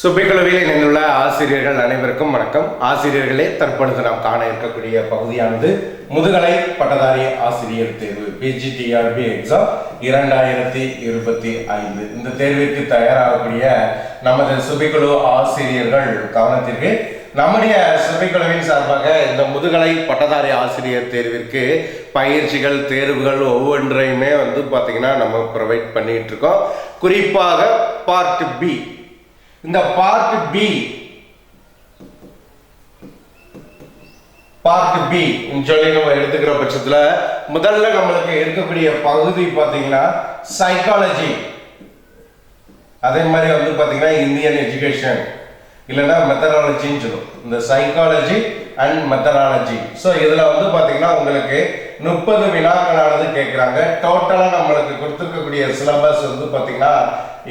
சுபிக்குழுவில் இணைந்துள்ள ஆசிரியர்கள் அனைவருக்கும் வணக்கம். ஆசிரியர்களே தற்பொழுது நாம் காண இருக்கக்கூடிய பகுதியானது முதுகலை பட்டதாரி ஆசிரியர் தேர்வு பிஜிடிஆர்பி எக்ஸாம் இரண்டாயிரத்தி இருபத்தி ஐந்து. இந்த தேர்விற்கு தயாராகக்கூடிய நமது சுபிக்குழு ஆசிரியர்கள் கவனத்திற்கு நம்முடைய சுபிக்குழுவின் சார்பாக இந்த முதுகலை பட்டதாரி ஆசிரியர் தேர்விற்கு பயிற்சிகள் தேர்வுகள் ஒவ்வொன்றையுமே வந்து பார்த்தீங்கன்னா நம்ம ப்ரொவைட் பண்ணிட்டு இருக்கோம். குறிப்பாக பார்ட் பி இந்த பார்ட் பி பார்ட் பி சொல்லி நம்ம எடுத்துக்கிற பட்சத்துல முதல்ல நம்மளுக்கு இருக்கக்கூடிய பகுதி பாத்தீங்கன்னா சைக்காலஜி அதே மாதிரி வந்து பாத்தீங்கன்னா இந்தியன் எஜுகேஷன் இல்லைன்னா மெத்தடாலஜின்னு சொல்லும் இந்த சைக்காலஜி அண்ட் மெத்தடாலஜி ஸோ இதில் வந்து பார்த்தீங்கன்னா உங்களுக்கு முப்பது வினாக்களானது கேட்குறாங்க டோட்டலாக நம்மளுக்கு கொடுத்துருக்கக்கூடிய சிலபஸ் வந்து பார்த்தீங்கன்னா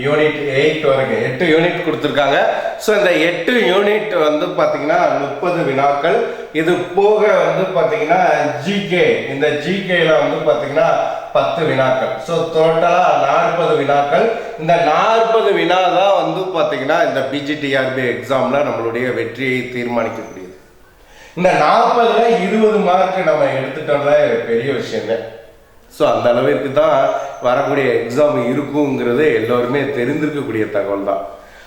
யூனிட் எயிட் வரைக்கும் எட்டு யூனிட் கொடுத்துருக்காங்க. ஸோ இந்த எட்டு யூனிட் வந்து பார்த்தீங்கன்னா முப்பது வினாக்கள். இது போக வந்து பார்த்தீங்கன்னா ஜிகே இந்த ஜிகேல வந்து பார்த்தீங்கன்னா பத்து வினாக்கள். ஸோ டோட்டலாக நாற்பது வினாக்கள். இந்த நாற்பது வினா தான் வந்து பார்த்தீங்கன்னா இந்த பிஜிடிஆர்பி எக்ஸாமில் நம்மளுடைய வெற்றியை தீர்மானிக்கக்கூடியது. இந்த நாற்பதுல இருபது மார்க் நம்ம எடுத்துட்டோம்ல பெரிய விஷயம். தான் ஸோ அந்த அளவிற்கு தான் வரக்கூடிய எக்ஸாம் இருக்குங்கிறது எல்லோருமே தெரிந்திருக்கக்கூடிய தகவல் தான்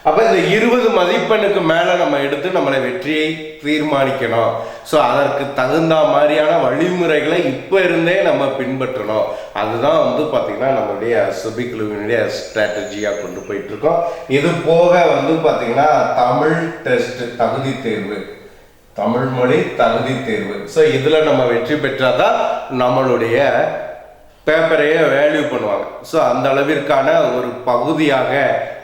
அப்போ இந்த இருபது மதிப்பெண்ணுக்கு மேலே நம்ம எடுத்து நம்மளை வெற்றியை தீர்மானிக்கணும். ஸோ அதற்கு தகுந்த மாதிரியான வழிமுறைகளை இப்போ இருந்தே நம்ம பின்பற்றணும். அதுதான் வந்து பார்த்திங்கன்னா நம்மளுடைய சுபிக்குழுவினுடைய ஸ்ட்ராட்டஜியாக கொண்டு போயிட்டுருக்கோம் இது போக வந்து பார்த்திங்கன்னா தமிழ் டெஸ்ட் தகுதி தேர்வு. தமிழ் மொழி தகுதி தேர்வு. ஸோ இதில் நம்ம வெற்றி பெற்றால் தான் நம்மளுடைய பேப்பரையே வேல்யூ பண்ணுவாங்க. ஸோ அந்த அளவிற்கான ஒரு பகுதியாக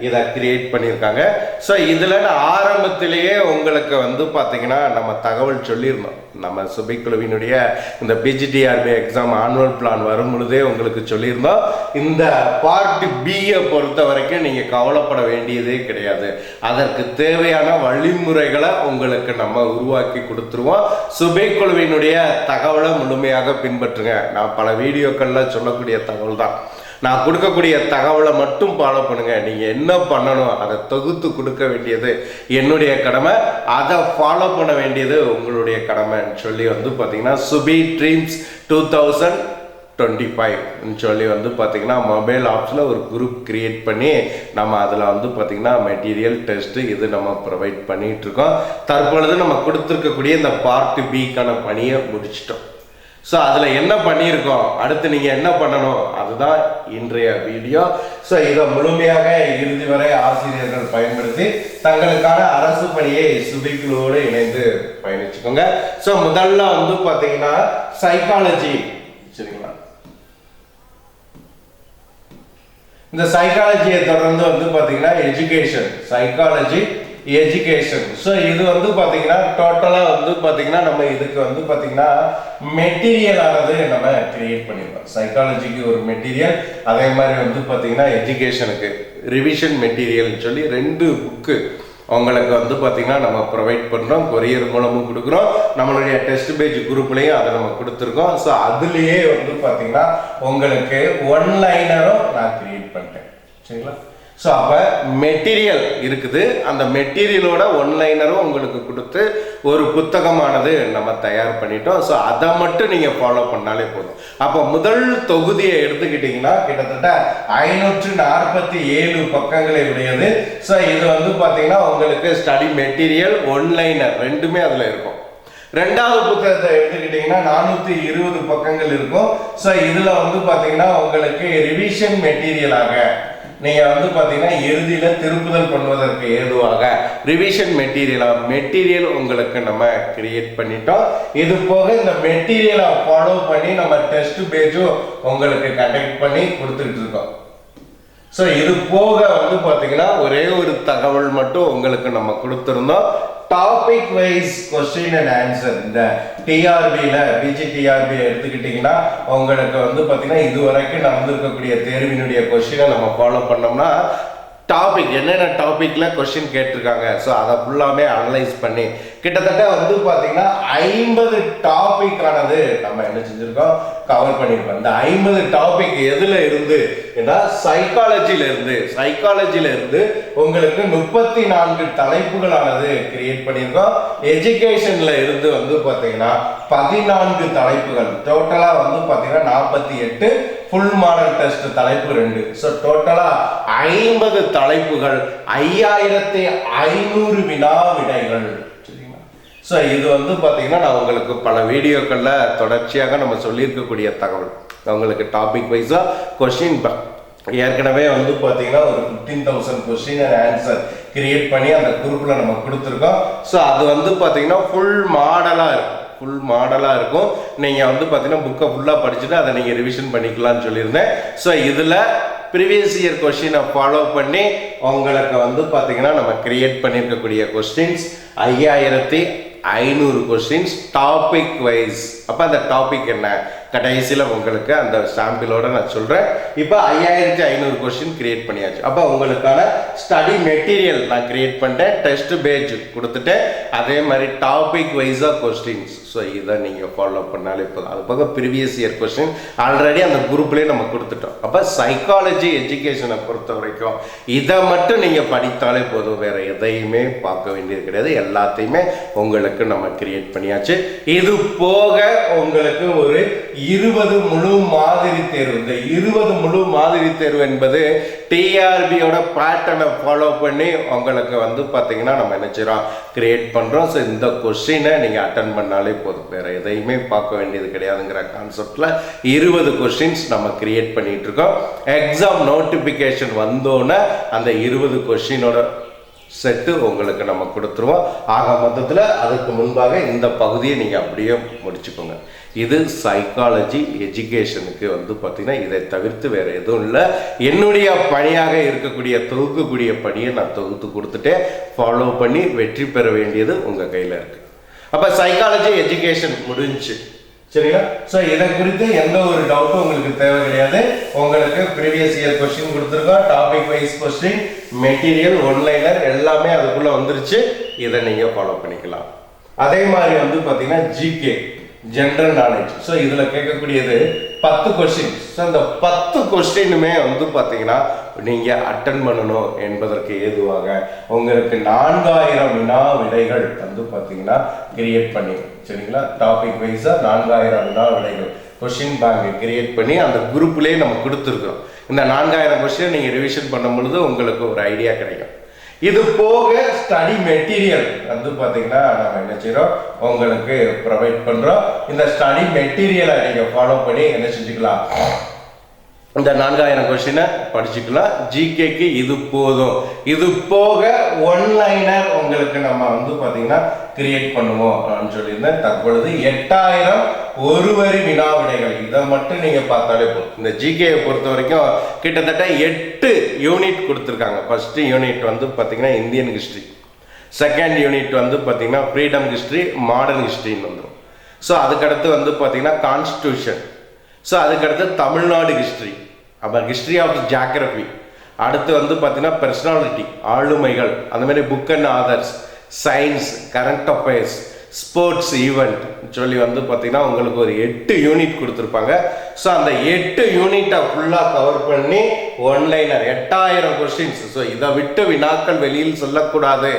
இதை கிரியேட் பண்ணியிருக்காங்க. ஸோ இதில் ஆரம்ப ஆரம்பத்திலேயே உங்களுக்கு வந்து பார்த்தீங்கன்னா நம்ம தகவல் சொல்லியிருந்தோம் நம்ம சுபிக்குழுவினுடைய இந்த பிஜிடிஆர்பி எக்ஸாம் ஆனுவல் பிளான் வரும் பொழுதே உங்களுக்கு சொல்லியிருந்தோம் இந்த பார்ட் பியை பொறுத்த வரைக்கும் நீங்கள் கவலைப்பட வேண்டியதே கிடையாது. அதற்கு தேவையான வழிமுறைகளை உங்களுக்கு நம்ம உருவாக்கி கொடுத்துருவோம். சுபைக்குழுவினுடைய தகவலை முழுமையாக பின்பற்றுங்க. நான் பல வீடியோக்களில் சொல்லக்கூடிய தகவல் தான் நான் கொடுக்கக்கூடிய தகவலை மட்டும் ஃபாலோ பண்ணுங்க. நீங்க என்ன பண்ணணும் அதை தொகுத்து கொடுக்க வேண்டியது என்னுடைய கடமை. அதை ஃபாலோ பண்ண வேண்டியது உங்களுடைய கடமைன்னு சொல்லி வந்து பார்த்தீங்கன்னா Subi dreams two thousand twenty ஃபைவ்னு சொல்லி வந்து பார்த்தீங்கன்னா மொபைல் ஆப்ஸில் ஒரு குரூப் கிரியேட் பண்ணி நம்ம அதில் வந்து பார்த்தீங்கன்னா மெட்டீரியல் டெஸ்ட்டு இது நம்ம ப்ரொவைட் பண்ணிகிட்ருக்கோம் தற்பொழுது நம்ம கொடுத்துருக்கக்கூடிய இந்த பார்ட் பிக்கான பணியை முடிச்சிட்டோம். ஸோ அதில் என்ன பண்ணியிருக்கோம்? அடுத்து நீங்கள் என்ன பண்ணணும்? அதுதான் இன்றைய வீடியோ. ஸோ இதை முழுமையாக இறுதி வரை ஆசிரியர்கள் பயன்படுத்தி தங்களுக்கான அரசு பணியை சுபிக்குழுவோடு இணைந்து பயணிச்சுக்கோங்க. ஸோ முதல்ல வந்து பார்த்தீங்கன்னா சைக்காலஜி சரிங்களா? இந்த சைக்காலஜியை தொடர்ந்து வந்து பார்த்தீங்கன்னா எஜுகேஷன் சைக்காலஜி எஜுகேஷன் ஸோ இது வந்து பார்த்தீங்கன்னா டோட்டலாக வந்து பார்த்தீங்கன்னா நம்ம இதுக்கு வந்து பார்த்தீங்கன்னா மெட்டீரியலானது நம்ம கிரியேட் பண்ணிருக்கோம். சைக்காலஜிக்கு ஒரு மெட்டீரியல் அதே மாதிரி வந்து பார்த்தீங்கன்னா எஜுகேஷனுக்கு ரிவிஷன் மெட்டீரியல்னு சொல்லி ரெண்டு புக்கு உங்களுக்கு வந்து பார்த்தீங்கன்னா நம்ம ப்ரொவைட் பண்ணுறோம் கொரியர் மூலமும் கொடுக்குறோம். நம்மளுடைய டெஸ்ட் பேஜ் குரூப்லேயும் அதை நம்ம கொடுத்துருக்கோம். ஸோ அதுலேயே வந்து பார்த்தீங்கன்னா உங்களுக்கு ஒன் லைனரும் நான் கிரியேட் பண்ணிட்டேன். சரிங்களா? ஸோ அப்போ மெட்டீரியல் இருக்குது. அந்த மெட்டீரியலோட ஒன்லைனரும் உங்களுக்கு கொடுத்து ஒரு புத்தகமானது நம்ம தயார் பண்ணிட்டோம். ஸோ அதை மட்டும் நீங்கள் ஃபாலோ பண்ணாலே போதும். அப்போ முதல் தொகுதியை எடுத்துக்கிட்டிங்கன்னா கிட்டத்தட்ட ஐநூற்று நாற்பத்தி ஏழு பக்கங்களை உடையது. ஸோ இது வந்து பார்த்தீங்கன்னா உங்களுக்கு ஸ்டடி மெட்டீரியல் ஒன்லைனர் ரெண்டுமே அதில் இருக்கும். ரெண்டாவது புத்தகத்தை எடுத்துக்கிட்டிங்கன்னா நானூற்றி இருபது பக்கங்கள் இருக்கும். ஸோ இதில் வந்து பார்த்தீங்கன்னா உங்களுக்கு ரிவிஷன் மெட்டீரியலாக நீங்க வந்து பாத்தீங்கன்னா இறுதியில திருப்புதல் பண்ணுவதற்கு ஏதுவாக ரிவிஷன் மெட்டீரியலாக மெட்டீரியல் உங்களுக்கு நம்ம கிரியேட் பண்ணிட்டோம். இது போக இந்த மெட்டீரியலை ஃபாலோ பண்ணி நம்ம டெஸ்ட் பேஜும் உங்களுக்கு கண்டக்ட் பண்ணி கொடுத்துட்டு இருக்கோம். ஸோ இது போக வந்து பார்த்தீங்கன்னா ஒரே ஒரு தகவல் மட்டும் உங்களுக்கு நம்ம கொடுத்துருந்தோம். Topic wise question and answer இந்த டிஆர்பியில் பிஜிடிஆர்பி எடுத்துக்கிட்டிங்கன்னா உங்களுக்கு வந்து பார்த்தீங்கன்னா இது வரைக்கும் நடந்திருக்கக்கூடிய தேர்வினுடைய கொஸ்டினை நம்ம ஃபாலோ பண்ணோம்னா டாபிக் என்னென்ன டாப்பிக்கில் கொஸ்டின் கேட்டிருக்காங்க? ஸோ அதை ஃபுல்லாமே அனலைஸ் பண்ணி கிட்டத்தட்ட வந்து பார்த்தீங்கன்னா ஐம்பது டாப்பிக்கானது நம்ம என்ன செஞ்சிருக்கோம்? கவர் பண்ணியிருக்கோம் இந்த ஐம்பது டாபிக் எதில் இருந்து ஏன்னா சைக்காலஜில இருந்து உங்களுக்கு முப்பத்தி நான்கு தலைப்புகளானது கிரியேட் பண்ணியிருக்கோம் எஜுகேஷனில் இருந்து வந்து பார்த்தீங்கன்னா பதினான்கு தலைப்புகள். டோட்டலாக வந்து பார்த்தீங்கன்னா நாற்பத்தி எட்டு ஃபுல் மாடல் டெஸ்ட் தலைப்பு ரெண்டு. ஸோ டோட்டலா ஐம்பது தலைப்புகள் ஐயாயிரத்தி ஐநூறு வினா விடைகள். சரிங்களா? ஸோ இது வந்து பார்த்தீங்கன்னா நான் உங்களுக்கு பல வீடியோக்களில் தொடர்ச்சியாக நம்ம சொல்லியிருக்கக்கூடிய தகவல். உங்களுக்கு டாபிக் வைஸாக கொஷின் ஏற்கனவே வந்து பார்த்தீங்கன்னா ஒரு fifteen thousand question and answer create பண்ணி அந்த குரூப்பில் நம்ம கொடுத்துருக்கோம். ஸோ அது வந்து பார்த்தீங்கன்னா ஃபுல் மாடலாக இருக்கும் ஃபுல் மாடலாக இருக்கும். நீங்கள் வந்து பார்த்தீங்கன்னா புக்கை ஃபுல்லாக படிச்சுட்டு அதை நீங்கள் ரிவிஷன் பண்ணிக்கலாம்னு சொல்லியிருந்தேன். ஸோ இதில் ப்ரீவியஸ் இயர் கொஷினை ஃபாலோ பண்ணி உங்களுக்கு வந்து பார்த்தீங்கன்னா நம்ம கிரியேட் பண்ணியிருக்கக்கூடிய கொஸ்டின்ஸ் ஐயாயிரத்தி ஐநூறு கொஸ்டின்ஸ் டாபிக் வைஸ் அப்போ அந்த டாபிக் என்ன? கடைசியில் உங்களுக்கு அந்த சாம்பிளோட நான் சொல்கிறேன் இப்போ ஐயாயிரத்தி ஐநூறு கொஸ்டின் கிரியேட் பண்ணியாச்சு. அப்போ உங்களுக்கான ஸ்டடி மெட்டீரியல் நான் கிரியேட் பண்ணிட்டேன். டெஸ்ட் பேஜ் கொடுத்துட்டேன். அதே மாதிரி டாபிக் வைஸாக கொஸ்டின்ஸ் ஸோ இதை நீங்கள் ஃபாலோ பண்ணாலே போதும். அது போக ப்ரீவியஸ் இயர் கொஸ்டின் ஆல்ரெடி அந்த குரூப்லேயே நம்ம கொடுத்துட்டோம். அப்போ சைக்காலஜி எஜுகேஷனை பொறுத்த வரைக்கும் இதை மட்டும் நீங்கள் படித்தாலே போதும். வேறு எதையுமே பார்க்க வேண்டியது கிடையாது. எல்லாத்தையுமே உங்களுக்கு நம்ம கிரியேட் பண்ணியாச்சு. இது போக உங்களுக்கு ஒரு இருபது முழு மாதிரி தேர்வு. இந்த இருபது முழு மாதிரி தேர்வு என்பது டிஆர்பியோட பேட்டர்னை ஃபாலோ பண்ணி உங்களுக்கு வந்து பார்த்தீங்கன்னா நம்ம என்ன செய்கிறோம் கிரியேட் பண்ணுறோம் ஸோ இந்த கொஸ்டினை நீங்கள் அட்டன் பண்ணாலே போதும். வேறு எதையுமே பார்க்க வேண்டியது கிடையாதுங்கிற கான்செப்டில் இருபது கொஸ்டின்ஸ் நம்ம கிரியேட் பண்ணிட்டு இருக்கோம் எக்ஸாம் நோட்டிஃபிகேஷன் வந்தோன்னே அந்த இருபது கொஸ்டினோட செட்டு உங்களுக்கு நம்ம கொடுத்துருவோம். ஆக மொத்தத்தில் அதுக்கு முன்பாக இந்த பகுதியை நீங்கள் அப்படியே முடிச்சுக்கோங்க. இது சைக்காலஜி எஜுகேஷனுக்கு வந்து பார்த்தீங்கன்னா இதை தவிர்த்து வேறு எதுவும் இல்லை. என்னுடைய பணியாக இருக்கக்கூடிய தொகுக்கக்கூடிய பணியை நான் தொகுத்து கொடுத்துட்டே ஃபாலோ பண்ணி வெற்றி பெற வேண்டியது உங்கள் கையில் இருக்குது அப்போ சைக்காலஜி எஜுகேஷன் முடிஞ்சு சரிங்களா ஸோ இதை குறித்து எந்த ஒரு டவுட்டும் உங்களுக்கு தேவை கிடையாது. உங்களுக்கு ப்ரீவியஸ் இயர் கொஸ்டின் கொடுத்துருக்கோம். Topic wise question material one liner எல்லாமே அதுக்குள்ளே வந்துருச்சு. இதை நீங்கள் ஃபாலோ பண்ணிக்கலாம். அதே மாதிரி வந்து பார்த்தீங்கன்னா ஜிகே ஜென்ரல் நாலேஜ் ஸோ இதில் கேட்கக்கூடியது பத்து கொஸ்டின் ஸோ அந்த பத்து கொஸ்டினுமே வந்து பார்த்தீங்கன்னா நீங்கள் அட்டன் பண்ணணும் என்பதற்கு ஏதுவாக உங்களுக்கு நான்காயிரம் வினா விடைகள் வந்து பார்த்தீங்கன்னா கிரியேட் பண்ணி சரிங்களா? டாபிக் வைஸாக நான்காயிரம் வினா விடைகள் கொஸ்டின் பேங்கை கிரியேட் பண்ணி அந்த குரூப்லேயே நம்ம கொடுத்துருக்கோம் இந்த நான்காயிரம் கொஸ்டின் நீங்கள் ரிவிஷன் பண்ணும் பொழுது உங்களுக்கு ஒரு ஐடியா கிடைக்கும். இது போக ஸ்டடி மெட்டீரியல் வந்து பார்த்தீங்கன்னா நம்ம என்ன செய்கிறோம் உங்களுக்கு ப்ரொவைட் பண்ணுறோம் இந்த ஸ்டடி மெட்டீரியலை நீங்கள் ஃபாலோ பண்ணி என்ன செஞ்சுக்கலாம்? இந்த நான்காயிரம் கொஸ்டினை படிச்சுக்கலாம். ஜிகேக்கு இது போதும். இது போக ஒன்லைனர் உங்களுக்கு நம்ம வந்து பார்த்தீங்கன்னா கிரியேட் பண்ணுவோம் அப்படின்னு சொல்லியிருந்தேன். தற்பொழுது எட்டாயிரம் ஒரு வரி வினா விடைகள். இதை மட்டும் நீங்கள் பார்த்தாலே போதும். இந்த ஜிகேயை பொறுத்த வரைக்கும் கிட்டத்தட்ட எட்டு யூனிட் கொடுத்துருக்காங்க. ஃபஸ்ட்டு யூனிட் வந்து பார்த்தீங்கன்னா இந்தியன் ஹிஸ்ட்ரி செகண்ட் யூனிட் வந்து பார்த்தீங்கன்னா ஃப்ரீடம் ஹிஸ்ட்ரி மாடர்ன் ஹிஸ்ட்ரின்னு வந்துடும் ஸோ அதுக்கடுத்து வந்து பார்த்தீங்கன்னா கான்ஸ்டியூஷன் ஸோ அதுக்கடுத்து தமிழ்நாடு ஹிஸ்ட்ரி அப்புறம் ஹிஸ்ட்ரி ஆஃப் ஜாகிரபி அடுத்து வந்து பார்த்தீங்கன்னா பர்சனாலிட்டி ஆளுமைகள் அந்த மாதிரி book and authors science current affairs sports event சொல்லி வந்து பார்த்தீங்கன்னா உங்களுக்கு ஒரு எட்டு யூனிட் கொடுத்துருப்பாங்க. ஸோ அந்த எட்டு யூனிட்டை ஃபுல்லாக கவர் பண்ணி ஒன்லைனர் எட்டாயிரம் கொஸ்டின்ஸ் ஸோ இதை விட்டு வினாக்கள் வெளியில் சொல்லக்கூடாது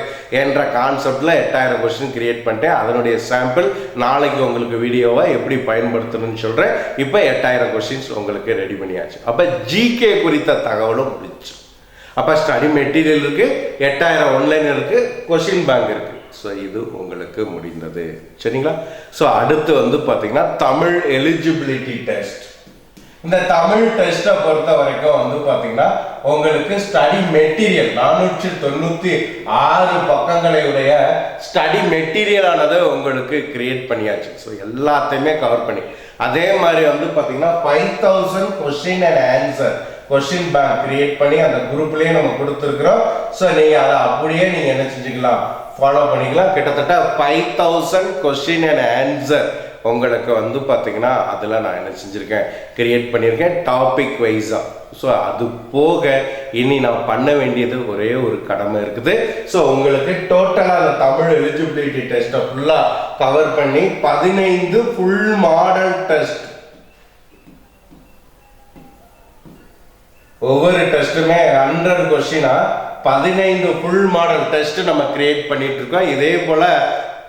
என்ற கான்செப்டில் எட்டாயிரம் கொஸ்டின் கிரியேட் பண்ணிட்டேன். அதனுடைய சாம்பிள் நாளைக்கு உங்களுக்கு வீடியோவை எப்படி பயன்படுத்தணும்னு சொல்கிறேன் இப்போ எட்டாயிரம் கொஸ்டின்ஸ் உங்களுக்கு ரெடி பண்ணியாச்சு. அப்போ ஜிகே குறித்த தகவலும் முடிச்சு அப்போ ஸ்டடி மெட்டீரியல் இருக்குது எட்டாயிரம் ஒன்லைன் இருக்குது கொஷின் பேங்க் இருக்குது ஸோ இது உங்களுக்கு முடிந்தது. சரிங்களா? ஸோ அடுத்து வந்து பார்த்தீங்கன்னா தமிழ் எலிஜிபிலிட்டி டெஸ்ட் இந்த தமிழ் டெஸ்ட்டை பொறுத்த வரைக்கும் வந்து பார்த்தீங்கன்னா உங்களுக்கு ஸ்டடி மெட்டீரியல் நானூற்றி தொண்ணூற்றி ஆறு பக்கங்களையுடைய ஸ்டடி மெட்டீரியலானது உங்களுக்கு கிரியேட் பண்ணியாச்சு. ஸோ எல்லாத்தையுமே கவர் பண்ணி. அதே மாதிரி வந்து பார்த்தீங்கன்னா five thousand question and answer question bank create பண்ணி அந்த குரூப்லேயே நம்ம கொடுத்துருக்குறோம். ஸோ நீங்கள் அதை அப்படியே நீங்கள் என்ன செஞ்சுக்கலாம்? ஃபாலோ பண்ணிக்கலாம். கிட்டத்தட்ட five thousand question and answer உங்களுக்கு வந்து பார்த்தீங்கன்னா அதில் நான் என்ன செஞ்சுருக்கேன் கிரியேட் பண்ணியிருக்கேன் டாபிக் வைஸாக ஸோ அது போக இனி நான் பண்ண வேண்டியது ஒரே ஒரு கடமை இருக்குது. ஸோ உங்களுக்கு டோட்டலாக அந்த தமிழ் எலிஜிபிலிட்டி டெஸ்ட்டை ஃபுல்லாக கவர் பண்ணி பதினைந்து ஃபுல் மாடல் டெஸ்ட் ஒவ்வொரு டெஸ்ட்டுமே ஹண்ட்ரட் கொஸ்டினா பதினைந்து ஃபுல் மாடல் டெஸ்ட் நம்ம கிரியேட் பண்ணிட்டு இருக்கோம். இதே போல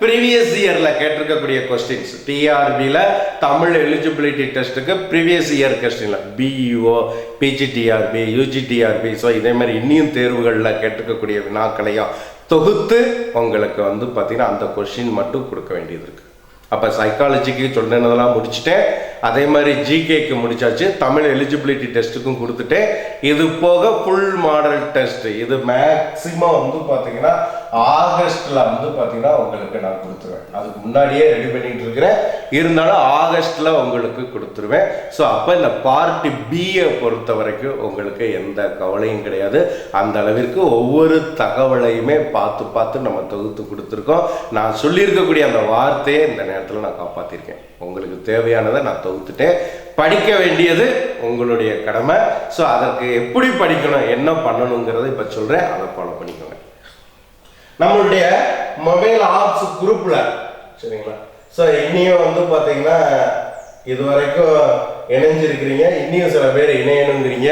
ப்ரீவியஸ் இயரில் கேட்டிருக்கக்கூடிய கொஸ்டின்ஸ் டிஆர்பியில் தமிழ் எலிஜிபிலிட்டி டெஸ்ட்டுக்கு ப்ரீவியஸ் இயர் கொஸ்டினில் பிஇஓ பிஜிடிஆர்பி யூஜிடிஆர்பி ஸோ இதே மாதிரி இன்னியும் தேர்வுகளில் கேட்டிருக்கக்கூடிய வினாக்களையும் தொகுத்து உங்களுக்கு வந்து பார்த்திங்கன்னா அந்த கொஸ்டின் மட்டும் கொடுக்க வேண்டியது இருக்குது அப்போ சைக்காலஜிக்கு சொன்னதெல்லாம் முடிச்சுட்டேன். அதே மாதிரி ஜிகேக்கு முடிச்சாச்சு. தமிழ் எலிஜிபிலிட்டி டெஸ்ட்டுக்கும் கொடுத்துட்டேன். இது போக ஃபுல் மாடல் டெஸ்ட் இது மேக்சிமம் வந்து பார்த்தீங்கன்னா ஆகஸ்ட்ல வந்து பார்த்தீங்கன்னா உங்களுக்கு நான் கொடுத்துருவேன். அதுக்கு முன்னாடியே ரெடி பண்ணிட்டு இருக்கிறேன். இருந்தாலும் ஆகஸ்ட்ல உங்களுக்கு கொடுத்துருவேன். ஸோ அப்போ இந்த பார்ட்டி பியை பொறுத்த வரைக்கும் உங்களுக்கு எந்த கவலையும் கிடையாது. அந்த அளவிற்கு ஒவ்வொரு தகவலையுமே பார்த்து பார்த்து நம்ம தொகுத்து கொடுத்துருக்கோம். நான் சொல்லியிருக்கக்கூடிய அந்த வார்த்தையை இந்த நேரத்தில் நான் காப்பாற்றிருக்கேன் உங்களுக்கு தேவையானதை நான் தொகுத்துட்டேன். படிக்க வேண்டியது உங்களுடைய கடமை. ஸோ அதற்கு எப்படி படிக்கணும் என்ன பண்ணணுங்கிறத இப்போ சொல்கிறேன் அதை ஃபாலோ பண்ணிக்கணும் நம்மளுடைய மொபைல் ஆப்ஸ் குரூப்ல. சரிங்களா? ஸோ இன்னியும் வந்து பார்த்தீங்கன்னா இது வரைக்கும் இணைஞ்சிருக்கிறீங்க. இன்னியும் சில பேர் இணையணுங்கிறீங்க.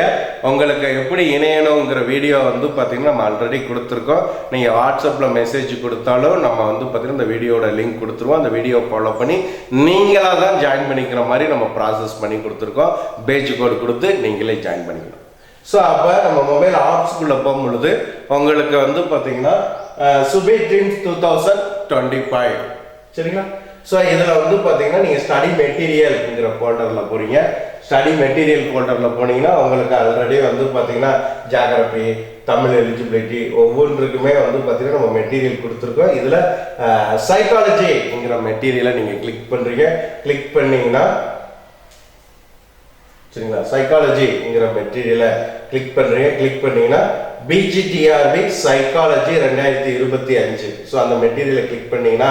உங்களுக்கு எப்படி இணையணுங்கிற வீடியோ வந்து பார்த்தீங்கன்னா நம்ம ஆல்ரெடி கொடுத்துருக்கோம். நீங்கள் வாட்ஸ்அப்பில் மெசேஜ் கொடுத்தாலும் நம்ம வந்து பார்த்தீங்கன்னா இந்த வீடியோட லிங்க் கொடுத்துருவோம். அந்த வீடியோ ஃபாலோ பண்ணி நீங்களாக தான் ஜாயின் பண்ணிக்கிற மாதிரி நம்ம ப்ராசஸ் பண்ணி கொடுத்துருக்கோம். பேஜ் கோடு கொடுத்து நீங்களே ஜாயின் பண்ணிக்கணும். ஸோ அப்போ நம்ம மொபைல் ஆப்ஸ்குள்ளே போகும் பொழுது உங்களுக்கு வந்து பார்த்தீங்கன்னா சுபி dreams two thousand twenty five சரிங்களா? ஸோ இதில் வந்து பார்த்தீங்கன்னா நீங்கள் ஸ்டடி மெட்டீரியல்ங்கிற ஃபோல்டரில் போகிறீங்க ஸ்டடி மெட்டீரியல் ஃபோல்டரில் போனீங்கன்னா உங்களுக்கு ஆல்ரெடி வந்து பார்த்தீங்கன்னா ஜாகிரபி தமிழ் எலிஜிபிலிட்டி ஒவ்வொன்றுக்குமே வந்து பார்த்தீங்கன்னா நம்ம மெட்டீரியல் கொடுத்துருக்கோம். இதில் சைக்காலஜிங்கிற மெட்டீரியலை நீங்கள் கிளிக் பண்ணுறீங்க கிளிக் பண்ணீங்கன்னா சரிங்களா? சைக்காலஜிங்கிற மெட்டீரியலை கிளிக் பண்ணுறீங்க கிளிக் பண்ணீங்கன்னா பிஜிடிஆர்பி சைக்காலஜி ரெண்டாயிரத்தி இருபத்தி அஞ்சு. ஸோ அந்த மெட்டீரியலை கிளிக் பண்ணீங்கன்னா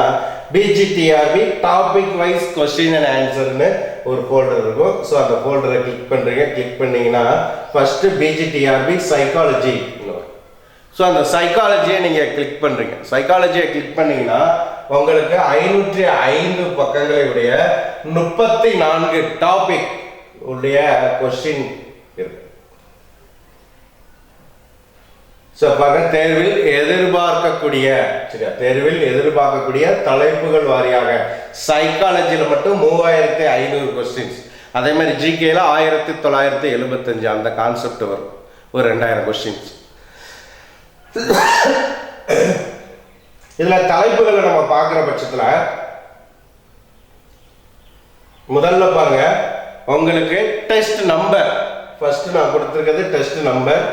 PGTRB topic wise question and ஆன்சர்னு ஒரு ஃபோல்டர் இருக்கும். ஸோ அந்த ஃபோல்டரை கிளிக் பண்ணுறீங்க கிளிக் பண்ணீங்கன்னா ஃபஸ்ட்டு பிஜிடிஆர்பி சைக்காலஜி ஸோ அந்த சைக்காலஜியை நீங்கள் கிளிக் பண்ணுறீங்க சைக்காலஜியை கிளிக் பண்ணீங்கன்னா உங்களுக்கு ஐநூற்றி ஐந்து பக்கங்களுடைய முப்பத்தி நான்கு டாபிக் உடைய கொஸ்டின் ஸோ பாருங்க தேர்வில் எதிர்பார்க்கக்கூடிய சரியா தேர்வில் எதிர்பார்க்கக்கூடிய தலைப்புகள் வாரியாக சைக்காலஜியில் மட்டும் மூவாயிரத்தி ஐநூறு கொஸ்டின்ஸ் அதே மாதிரி ஜிகேல ஆயிரத்தி தொள்ளாயிரத்தி எழுபத்தஞ்சு அந்த கான்செப்ட் வரும். ஒரு ரெண்டாயிரம் கொஸ்டின்ஸ் இதில் தலைப்புகளை நம்ம பார்க்குற பட்சத்தில் முதல்ல பாருங்க உங்களுக்கு டெஸ்ட் நம்பர் ஃபர்ஸ்ட் நான் கொடுத்துருக்கிறது டெஸ்ட் நம்பர்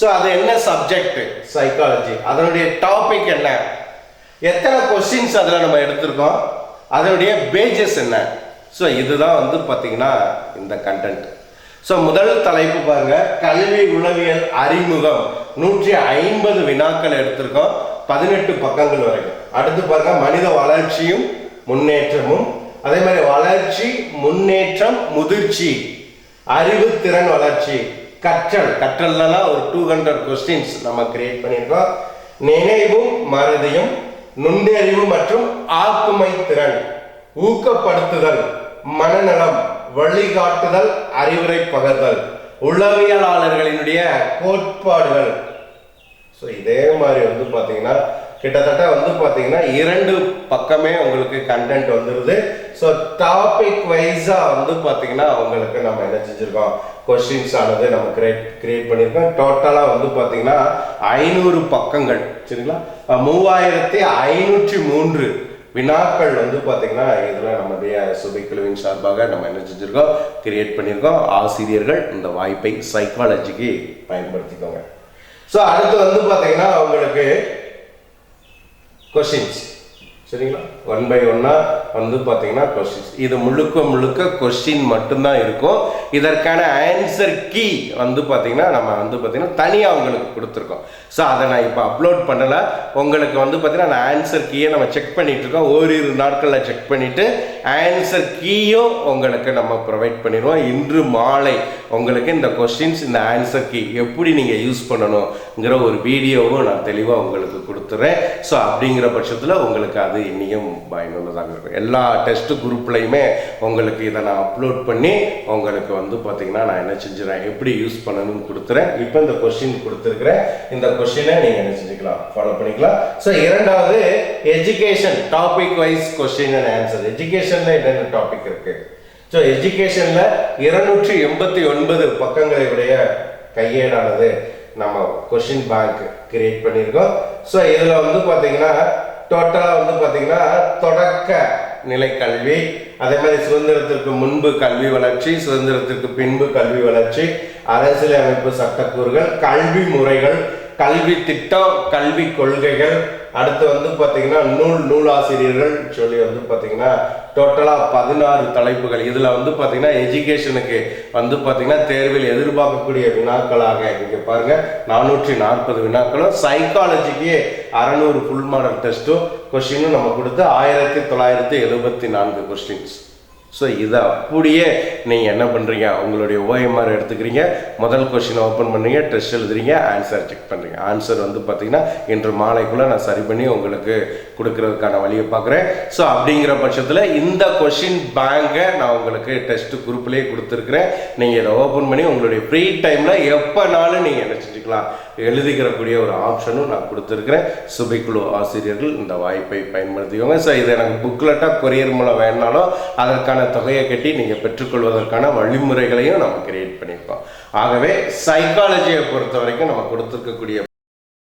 ஸோ அது என்ன சப்ஜெக்ட் சைக்காலஜி அதனுடைய டாபிக் என்ன? எத்தனை கொஸ்டின்ஸ் அதில் நம்ம எடுத்திருக்கோம்? அதனுடைய பேஜஸ் என்ன? ஸோ இதுதான் வந்து பார்த்தீங்கன்னா இந்த கண்டென்ட் ஸோ முதல் தலைப்பு பாருங்க. கல்வி உளவியல் அறிமுகம். நூற்றி ஐம்பது வினாக்கள் எடுத்திருக்கோம். பதினெட்டு பக்கங்கள் வரைக்கும் அடுத்து பாருங்க. மனித வளர்ச்சியும் முன்னேற்றமும். அதே மாதிரி வளர்ச்சி முன்னேற்றம் முதிர்ச்சி. அறிவு திறன் வளர்ச்சி. கற்றல். கற்றல்லாம் ஒரு டூ ஹண்ட்ரட் கொஸ்டின்ஸ் நம்ம கிரியேட் பண்ணியிருக்கோம். நினைவும் மறதியும் நுண்ணறிவு மற்றும் ஆக்குமை திறன் ஊக்கப்படுத்துதல் மனநலம் வழிகாட்டுதல் அறிவுரை பகர்தல் உளவியலாளர்களினுடைய கோட்பாடுகள். ஸோ இதே மாதிரி வந்து பார்த்தீங்கன்னா கிட்டத்தட்ட வந்து பார்த்தீங்கன்னா இரண்டு பக்கமே உங்களுக்கு கண்டென்ட் வந்துடுது ஸோ டாபிக் வைஸாக வந்து பார்த்தீங்கன்னா அவங்களுக்கு நம்ம என்ன செஞ்சுருக்கோம்? கொஸ்டின்ஸ் ஆனது நம்ம கிரியேட் கிரியேட் பண்ணியிருக்கோம் டோட்டலாக வந்து பார்த்தீங்கன்னா ஐநூறு பக்கங்கள். சரிங்களா? மூவாயிரத்தி ஐநூற்றி மூன்று வினாக்கள் வந்து பார்த்தீங்கன்னா இதில் நம்முடைய சுபைக்குழுவின் சார்பாக நம்ம என்ன செஞ்சுருக்கோம்? கிரியேட் பண்ணியிருக்கோம் ஆசிரியர்கள் இந்த வாய்ப்பை சைக்காலஜிக்கு பயன்படுத்திக்கோங்க. ஸோ அடுத்து வந்து பார்த்தீங்கன்னா அவங்களுக்கு கொஷின்ஸ் சரிங்களா? ஒன் பை ஒன்னாக வந்து பார்த்தீங்கன்னா கொஷின்ஸ் இது முழுக்க முழுக்க கொஷின் மட்டும்தான் இருக்கும். இதற்கான ஆன்சர் கீ வந்து பார்த்தீங்கன்னா நம்ம வந்து பார்த்தீங்கன்னா தனியாக உங்களுக்கு கொடுத்துருக்கோம். ஸோ அதை நான் இப்போ அப்லோட் பண்ணலை. உங்களுக்கு வந்து பார்த்தீங்கன்னா அந்த ஆன்சர் கீயை நம்ம செக் பண்ணிட்டு இருக்கோம். ஓரிரு நாட்களில் செக் பண்ணிவிட்டு ஆன்சர் கீயும் உங்களுக்கு நம்ம ப்ரொவைட் பண்ணிடுவோம். இன்று மாலை உங்களுக்கு இந்த கொஸ்டின்ஸ் இந்த ஆன்சர் கீ எப்படி நீங்கள் யூஸ் பண்ணணுங்கிற ஒரு வீடியோவும் நான் தெளிவாக உங்களுக்கு கொடுத்துறேன். ஸோ அப்படிங்கிற பட்சத்தில் உங்களுக்கு அது இன்னியும் பயனுள்ளதாக இருக்கும். எல்லா டெஸ்ட் குரூப்லையுமே உங்களுக்கு இதை நான் அப்லோட் பண்ணி உங்களுக்கு வந்து பார்த்தீங்கன்னா நான் என்ன செஞ்சுறேன் எப்படி யூஸ் பண்ணணும்னு கொடுத்துறேன். இப்போ இந்த கொஸ்டின் கொடுத்துருக்குறேன். இந்த கொஸ்டினை நீங்கள் என்ன செஞ்சுக்கலாம்? ஃபாலோ பண்ணிக்கலாம். ஸோ இரண்டாவது education topic wise question and answer எஜுகேஷனில் என்னென்ன டாபிக் இருக்குது ஸோ எஜுகேஷனில் இருநூற்றி எண்பத்தி ஒன்பது பக்கங்களுடைய கையேடானது நம்ம கொஷின் பேங்க் கிரியேட் பண்ணியிருக்கோம். ஸோ இதில் வந்து பார்த்தீங்கன்னா டோட்டலாக வந்து பார்த்தீங்கன்னா தொடக்க நிலை கல்வி. அதே மாதிரி சுதந்திரத்திற்கு முன்பு கல்வி வளர்ச்சி சுதந்திரத்திற்கு பின்பு கல்வி வளர்ச்சி அரசியலமைப்பு சட்டக்கூறுகள் கல்வி முறைகள் கல்வி திட்டம் கல்வி கொள்கைகள் அடுத்து வந்து பார்த்தீங்கன்னா நூல் நூலாசிரியர்கள் சொல்லி வந்து பார்த்தீங்கன்னா டோட்டலாக பதினாறு தலைப்புகள். இதில் வந்து பார்த்தீங்கன்னா எஜுகேஷனுக்கு வந்து பார்த்தீங்கன்னா தேர்வில் எதிர்பார்க்கக்கூடிய வினாக்களாக இங்கே பாருங்கள் நானூற்றி நாற்பது வினாக்களும் சைக்காலஜிக்கு அறநூறு ஃபுல் மாடல் டெஸ்ட்டும் கொஸ்டினும் நம்ம கொடுத்து ஆயிரத்தி தொள்ளாயிரத்தி எழுபத்தி நான்கு கொஸ்டின்ஸ் ஸோ இதை அப்படியே நீங்கள் என்ன பண்ணுறீங்க உங்களுடைய ஓஎம்ஆர் எடுத்துக்கிறீங்க. முதல் கொஷினை ஓப்பன் பண்ணுறீங்க டெஸ்ட் எழுதுறீங்க ஆன்சர் செக் பண்ணுறீங்க ஆன்சர் வந்து பார்த்தீங்கன்னா இன்று மாலைக்குள்ளே நான் சரி பண்ணி உங்களுக்கு கொடுக்கறதுக்கான வழியை பார்க்குறேன். ஸோ அப்படிங்கிற பட்சத்தில் இந்த கொஷின் பேங்கை நான் உங்களுக்கு டெஸ்ட் குரூப்லேயே கொடுத்துருக்குறேன். நீங்கள் இதை ஓப்பன் பண்ணி உங்களுடைய ஃப்ரீ டைமில் எப்போனாலும் நீங்கள் என்ன செஞ்சுக்கலாம்? எழுதிக்கிறக்கூடிய ஒரு ஆப்ஷனும் நான் கொடுத்துருக்குறேன். சுபைக்குழு ஆசிரியர்கள் இந்த வாய்ப்பை பயன்படுத்திக்கோங்க. ஸோ இது எனக்கு புக்லெட்டாக கொரியர் மூலம் வேணாலும் அதற்கான தொகையை கட்டி நீங்கள் பெற்றுக்கொள்வதற்கான வழிமுறைகளையும் நம்ம கிரியேட் பண்ணியிருக்கோம். ஆகவே சைக்காலஜியை பொறுத்த வரைக்கும் நம்ம கொடுத்துருக்கக்கூடிய